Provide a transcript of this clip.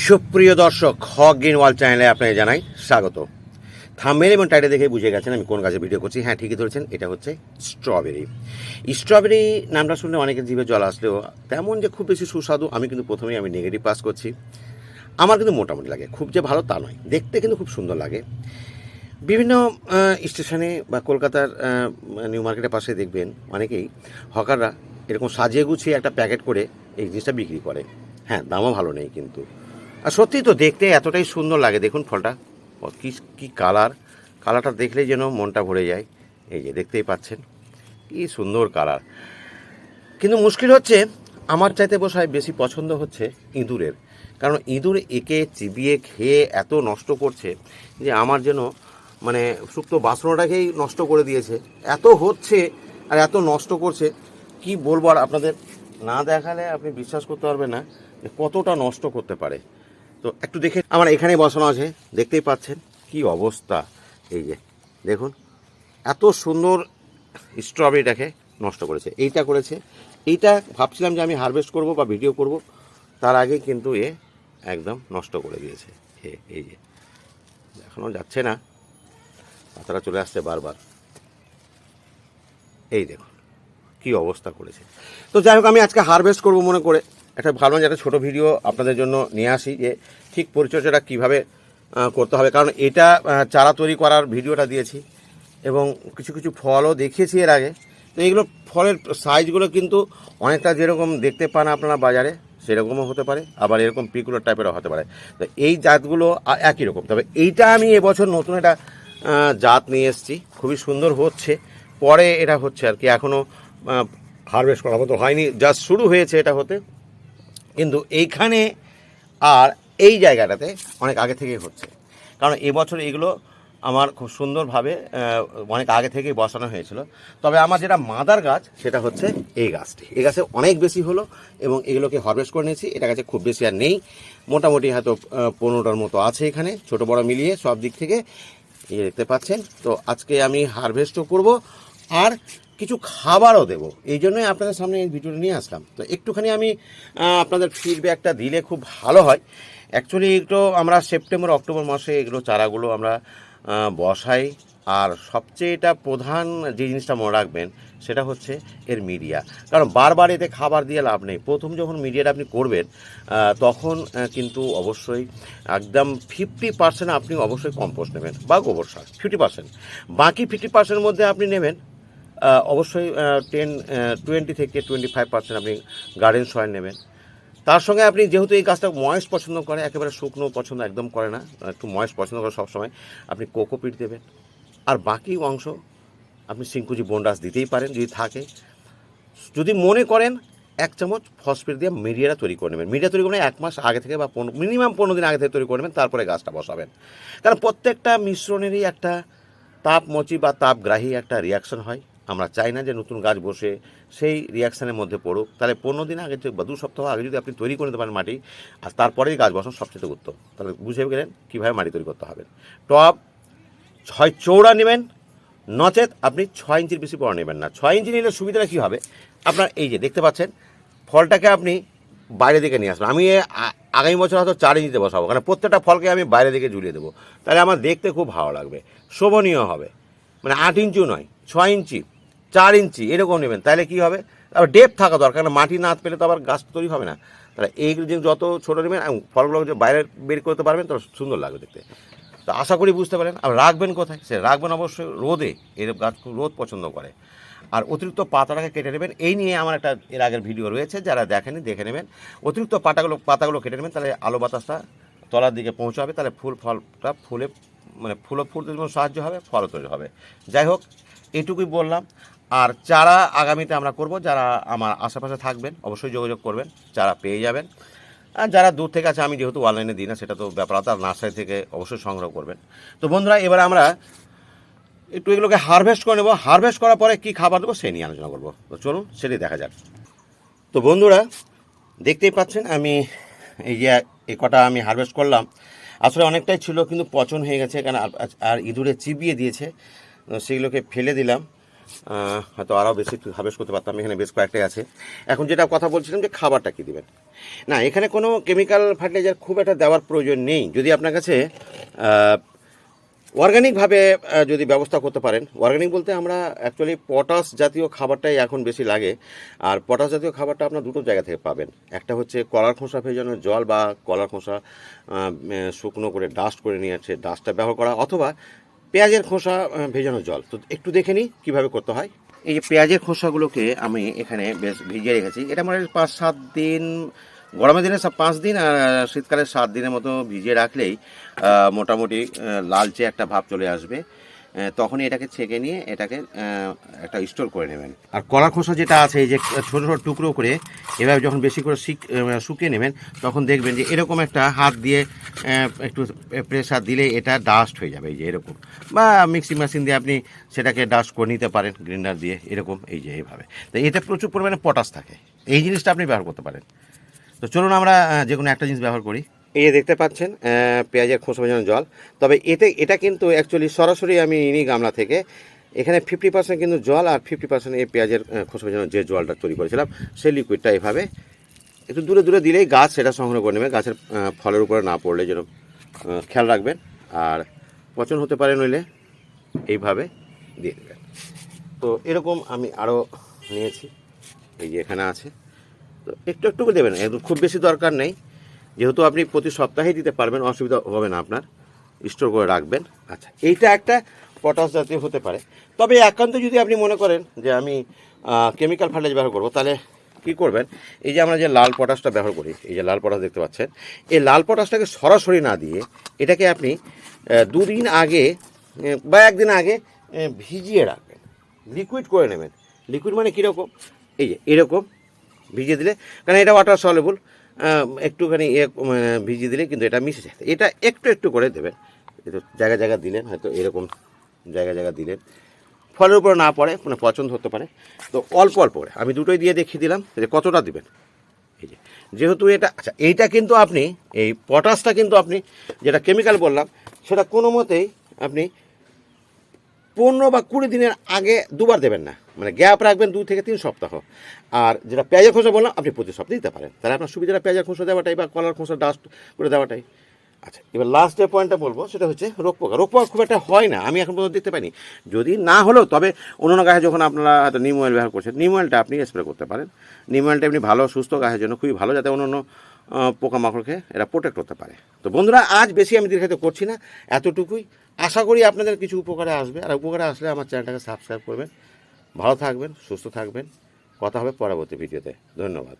সুপ্রিয় দর্শক, হক গ্রিন ওয়াল চ্যানেলে আপনাকে জানাই স্বাগত। থাম্বেল এবং টাইটে দেখে বুঝে গেছেন আমি কোন গাছের ভিডিও করছি। হ্যাঁ ঠিকই ধরেছেন, এটা হচ্ছে স্ট্রবেরি। স্ট্রবেরি নামটা শুনলে অনেকের জিভে জল আসলেও তেমন যে খুব বেশি সুস্বাদু, আমি কিন্তু প্রথমেই আমি নেগেটিভ পাস করছি। আমার কিন্তু মোটামুটি লাগে, খুব যে ভালো তা নয়, দেখতে কিন্তু খুব সুন্দর লাগে। বিভিন্ন স্টেশনে বা কলকাতার নিউ মার্কেটের পাশে দেখবেন অনেকেই হকাররা এরকম সাজিয়ে গুছিয়ে একটা প্যাকেট করে এই জিনিসটা বিক্রি করে। হ্যাঁ দামও ভালো নেই কিন্তু। আর সত্যি তো দেখতে এতটাই সুন্দর লাগে। দেখুন ফলটা। কি কি কালার। কালারটা দেখলেই যেন মনটা ভরে যায়। এই যে, দেখতেই পাচ্ছেন। কি সুন্দর কালার। কিন্তু মুশকিল হচ্ছে, আমার চাইতে বসায় বেশি পছন্দ হচ্ছে ইঁদুরের। কারণ ইঁদুর একে, চিবিয়ে খেয়ে এত নষ্ট করছে যে আমার যেন মানে সুপ্ত বাসনটাকেই নষ্ট করে দিয়েছে। এত হচ্ছে আর এত নষ্ট করছে, কি বলব আর আপনাদের? না দেখালে আপনি বিশ্বাস করতে পারবেন না যে কতটা নষ্ট করতে পারে। তো একটু দেখে আমার এখানে বসানো আছে, দেখতেই পাচ্ছেন কি অবস্থা। এই যে, দেখুন, এত সুন্দর স্ট্রবেরিটাকে নষ্ট করেছে। এইটা করেছে। এইটা ভাবছিলাম যে আমি হারভেস্ট করব বা ভিডিও করব, তার আগে কিন্তু এ একদম নষ্ট করে দিয়েছে। এই যে এখনও যাচ্ছে না। পাতাটা চলে আসছে বারবার। এই দেখুন, কি অবস্থা করেছে। তো যাই হোক, আমি আজকে হারভেস্ট করব মনে করে। একটা ভালো একটা ছোট ভিডিও আপনাদের জন্য নিয়ে আসি যে ঠিক পরিচর্যাটা কীভাবে করতে হবে। কারণ এটা চারা তৈরি করার ভিডিওটা দিয়েছি এবং কিছু কিছু ফলও দেখিয়েছি এর আগে। তো এইগুলো ফলের সাইজগুলো কিন্তু অনেকটা যেরকম দেখতে পান আপনারা বাজারে, সেরকমও হতে পারে। আবার এরকম পিকুলার টাইপেরও হতে পারে। তো এই জাতগুলো একই রকম। তবে এইটা আমি এবছর নতুন একটা জাত নিয়ে এসেছি। খুবই সুন্দর হচ্ছে। পরে এটা হচ্ছে আর কি। এখনও হারভেস্ট করার মতো হয়নি। জাস্ট শুরু হয়েছে এটা হতে। কিন্তু এইখানে আর এই জায়গাটাতে অনেক আগে থেকেই হচ্ছে। কারণ এবছর এগুলো আমার খুব সুন্দরভাবে অনেক আগে থেকেই বসানো হয়েছিল। তবে আমার যেটা মাদার গাছ, সেটা হচ্ছে এই গাছটি। এই গাছে অনেক বেশি হলো এবং এগুলোকে হারভেস্ট করে নিয়েছি। এটা গাছে খুব বেশি আর নেই। মোটামুটি হয়তো পনেরোটার মতো আছে এখানে, ছোট বড় মিলিয়ে সব দিক থেকে। ইয়ে দেখতে পাচ্ছেন, তো আজকে আমি হারভেস্টও করব। আর কিছু খাবারও দেবো। এই জন্যই আপনাদের সামনে এই ভিডিওটা নিয়ে আসলাম। তো একটুখানি আমি আপনাদের ফিডব্যাকটা দিলে খুব ভালো হয়। অ্যাকচুয়ালি একটু আমরা সেপ্টেম্বর অক্টোবর মাসে এগুলো চারাগুলো আমরা বসাই। আর সবচেয়ে এটা প্রধান যে জিনিসটা মনে রাখবেন, সেটা হচ্ছে এর মিডিয়া কারণ বারবার এতে খাবার দিয়ে লাভ নেই। প্রথম যখন মিডিয়াটা আপনি করবেন তখন কিন্তু অবশ্যই একদম ফিফটি পার্সেন্ট আপনি অবশ্যই কম্পোস্ট নেবেন। বা গোবর সার ফিফটি পার্সেন্ট বাকি ফিফটি পার্সেন্টের মধ্যে আপনি নেবেন অবশ্যই টেন টোয়েন্টি থেকে টোয়েন্টি ফাইভ পার্সেন্ট আপনি গার্ডেন সয়েল নেবেন। তার সঙ্গে আপনি যেহেতু এই গাছটা ময়েস্ট পছন্দ করে, একেবারে শুকনো পছন্দ একদম করে না, একটু ময়েস্ট পছন্দ করে সবসময়, আপনি কোকোপিট দেবেন। আর বাকি অংশ আপনি সিংকুচি বন্ডাস দিতেই পারেন, যদি থাকে। যদি মনে করেন এক চামচ ফসফেট দিয়ে মিডিয়াটা তৈরি করে নেবেন। মিডিয়া তৈরি করে এক মাস আগে থেকে বা পনেরো মিনিমাম পনেরো দিন আগে থেকে তৈরি করে নেবেন, তারপরে গাছটা বসাবেন। কারণ প্রত্যেকটা মিশ্রণেরই একটা তাপমচি বা তাপগ্রাহী একটা রিয়াকশন হয়। আমরা চাই না যে নতুন গাছ বসে সেই রিয়াকশানের মধ্যে পড়ুক। তাহলে পনেরো দিন আগে বা দু সপ্তাহ আগে যদি আপনি তৈরি করে নিতে পারেন মাটি, আর তারপরেই গাছ বসানো সবচেয়ে উত্তম। তাহলে বুঝে গেলেন কীভাবে মাটি তৈরি করতে হবে। টপ, ছয় চৌড়া নেবেন, নচেত আপনি ছয় ইঞ্চির বেশি বড় নেবেন না। ছয় ইঞ্চি নিলে সুবিধাটা কী হবে? আপনার এই যে দেখতে পাচ্ছেন, ফলটাকে আপনি বাইরে দিকে নিয়ে আসবেন। আমি আগামী বছর হয়তো চার ইঞ্চিতে বসাবো, কারণ প্রত্যেকটা ফলকে আমি বাইরে দিকে ঝুলিয়ে দেবো। তাহলে আমার দেখতে খুব ভালো লাগবে। শোভনীয় হবে। মানে আট ইঞ্চিও নয়, ছয় ইঞ্চি। চার ইঞ্চি, এরকম নেবেন। তাহলে কি হবে? আবার ডেপ থাকা দরকার কারণ মাটি না পেলে তো আবার গাছ তৈরি হবে না। তাহলে এইগুলো যে যত ছোটো নেবেন এবং ফলগুলো যে বাইরে বের করতে পারবেন তো সুন্দর লাগবে দেখতে। তো আশা করি বুঝতে পারেন আর রাখবেন কোথায়? সে রাখবেন অবশ্যই রোদে, এর গাছ রোদ পছন্দ করে। আর অতিরিক্ত পাতাটাকে কেটে নেবেন। এই নিয়ে আমার একটা এর আগের ভিডিও রয়েছে, যারা দেখেনি দেখে নেবেন। অতিরিক্ত পাতাগুলো পাতাগুলো কেটে নেবেন, তাহলে আলো বাতাসটা তলার দিকে পৌঁছাবে, তাহলে ফুল ফলটা ফুলে মানে ফুলও ফুলতে সাহায্য হবে, ফলও তৈরি হবে। যাই হোক, এটুকুই বললাম। আর চারা আগামীতে আমরা করব, যারা আমার আশেপাশে থাকবেন, অবশ্যই যোগাযোগ করবেন চারা পেয়ে যাবেন। আর যারা দূর থেকে আছে, আমি যেহেতু অনলাইনে দিই না, সেটা তো ব্যাপার আর নার্সারি থেকে অবশ্যই সংগ্রহ করবেন। তো বন্ধুরা, এবার আমরা একটু এগুলোকে হারভেস্ট করে নেব। হারভেস্ট করার পরে কী খাবার দেবো, সেই নিয়ে আলোচনা করব। তো চলুন, সেটাই দেখা যাক। তো বন্ধুরা, দেখতেই পাচ্ছেন, আমি এই যে এ কটা আমি হারভেস্ট করলাম। আসলে অনেকটাই ছিল, কিন্তু পচন হয়ে গেছে, কারণ আর- ইঁদুরে চিবিয়ে দিয়েছে। সেগুলোকে ফেলে দিলাম। হয়তো আরও বেশি হারভেস্ট করতে পারতাম এখানে বেশ কয়েকটাই আছে। এখন যেটা কথা বলছিলাম যে খাবারটা কী দেবেন? না এখানে কোনো কেমিক্যাল ফার্টিলাইজার খুব একটা দেওয়ার প্রয়োজন নেই। যদি আপনার কাছে আহ, অর্গানিকভাবে যদি ব্যবস্থা করতে পারেন অর্গানিক বলতে আমরা অ্যাকচুয়ালি পটাশ জাতীয় খাবারটাই এখন বেশি লাগে। আর পটাশ জাতীয় খাবারটা আপনার দুটো জায়গা থেকে পাবেন। একটা হচ্ছে কলার খোসা ভেজানো জল বা কলার খোসা শুকনো করে ডাস্ট করে নিয়ে আছে ডাস্টটা ব্যবহার করা। অথবা পেঁয়াজের খোসা ভেজানো জল। তো একটু দেখে নিই কীভাবে করতে হয়। এই যে পেঁয়াজের খোসাগুলোকে আমি এখানে বেশ ভিজিয়ে রেখেছি। এটা মানে পাঁচ, সাত দিন, গরমের দিনে সব পাঁচ দিন আর শীতকালে সাত দিনের মতো ভিজিয়ে রাখলেই মোটামুটি লালচে একটা ভাব চলে আসবে। তখনই এটাকে ছেঁকে নিয়ে এটাকে একটা স্টোর করে নেবেন। আর কলা খোসা যেটা আছে, এই যে ছোটো ছোটো টুকরো করে এভাবে যখন বেশি করে শিক- শুকিয়ে নেবেন, তখন দেখবেন যে এরকম একটা হাত দিয়ে একটু প্রেসার দিলে এটা ডাস্ট হয়ে যাবে, এই যে এরকম। বা মিক্সি মেশিন দিয়ে আপনি সেটাকে ডাস্ট করে নিতে পারেন গ্রিন্ডার দিয়ে, এরকম, এই যে এইভাবে তো এটা প্রচুর পরিমাণে পটাশ থাকে। এই জিনিসটা আপনি ব্যবহার করতে পারেন। তো চলুন আমরা যে কোনো একটা জিনিস ব্যবহার করি। এই যে দেখতে পাচ্ছেন পেঁয়াজের খোসা ভেজানো জল। তবে এতে, এটা কিন্তু অ্যাকচুয়ালি সরাসরি আমি নিই গামলা থেকে। এখানে ফিফটি পার্সেন্ট কিন্তু জল আর ফিফটি পার্সেন্ট এই পেঁয়াজের খোসা ভেজানো যে জলটা তৈরি করেছিলাম, সেই লিকুইডটা এভাবে একটু দূরে দূরে দিলেই গাছ সেটা সংগ্রহ করে নেবে। গাছের ফলের উপরে না পড়লে যেন খেয়াল রাখবেন। আর পচন হতে পারে নইলে এইভাবে দিয়ে দেবেন। তো এরকম আমি আরও নিয়েছি। এই যে এখানে আছে। তো একটু একটু দেবেন, একদম খুব বেশি দরকার নেই। যেহেতু আপনি প্রতি সপ্তাহেই দিতে পারবেন, অসুবিধা হবে না আপনার। স্টোর করে রাখবেন। আচ্ছা এইটা একটা পটাশ জাতীয় হতে পারে। তবে একান্ত যদি আপনি মনে করেন যে আমি কেমিক্যাল ফার্টিলাইজার ব্যবহার করব, তাহলে কী করবেন? এই যে আমরা যে লাল পটাশটা ব্যবহার করি, এই যে লাল পটাশ দেখতে পাচ্ছেন, এই লাল পটাশটাকে সরাসরি না দিয়ে এটাকে আপনি দুদিন আগে বা একদিন আগে ভিজিয়ে রাখবেন। লিকুইড করে নেবেন। লিকুইড মানে কীরকম? এই যে এরকম ভিজিয়ে দিলে, কারণ এটা ওয়াটার সলেবল একটুখানি ইয়ে ভিজিয়ে দিলে কিন্তু এটা মিশে যায়। এটা একটু একটু করে দেবেন। একটু জায়গা জায়গা দিলেন, হয়তো এরকম জায়গা জায়গা দিলেন। ফলের উপরে না পড়ে মানে পছন্দ হতে পারে। তো অল্প অল্প করে। আমি দুটোই দিয়ে দেখিয়ে দিলাম যে কতটা দিবেন। এই যে, যেহেতু এটা আচ্ছা এইটা কিন্তু আপনি, এই পটাশটা কিন্তু আপনি, যেটা কেমিক্যাল বললাম, সেটা কোনো মতেই আপনি পনেরো বা কুড়ি দিনের আগে দুবার দেবেন না। মানে গ্যাপ রাখবেন দু থেকে তিন সপ্তাহ। আর যেটা পেঁয়াজের খোসা বললাম আপনি প্রতি সপ্তাহে দিতে পারেন। তাহলে আপনার সুবিধাটা পেঁয়াজের খোসা দেওয়াটাই বা কলার খোসা ডাস্ট করে দেওয়াটাই। আচ্ছা এবার লাস্ট যে পয়েন্টটা বলব সেটা হচ্ছে রোগ পোকা। রোগ পোকা খুব একটা হয় না আমি এখন পর্যন্ত দেখতে পাইনি। যদি না হলেও তবে অন্য গায়ে যখন আপনারা হয়তো নিম অয়েল ব্যবহার করছেন নিম অয়েলটা আপনি স্প্রে করতে পারেন। নিম অয়েলটা এমনি ভালো সুস্থ গায়ের জন্য খুবই ভালো যাতে অন্য আহ, পোকামাকড়কে এরা প্রোটেক্ট করতে পারে। তো বন্ধুরা, আজ বেশি আমি দীর্ঘায়িত করছি না, এতটুকুই। আশা করি আপনাদের কিছু উপকারে আসবে, আর উপকারে আসলে আমার চ্যানেলটাকে সাবস্ক্রাইব করবেন। ভালো থাকবেন, সুস্থ থাকবেন। কথা হবে পরবর্তী ভিডিওতে। ধন্যবাদ।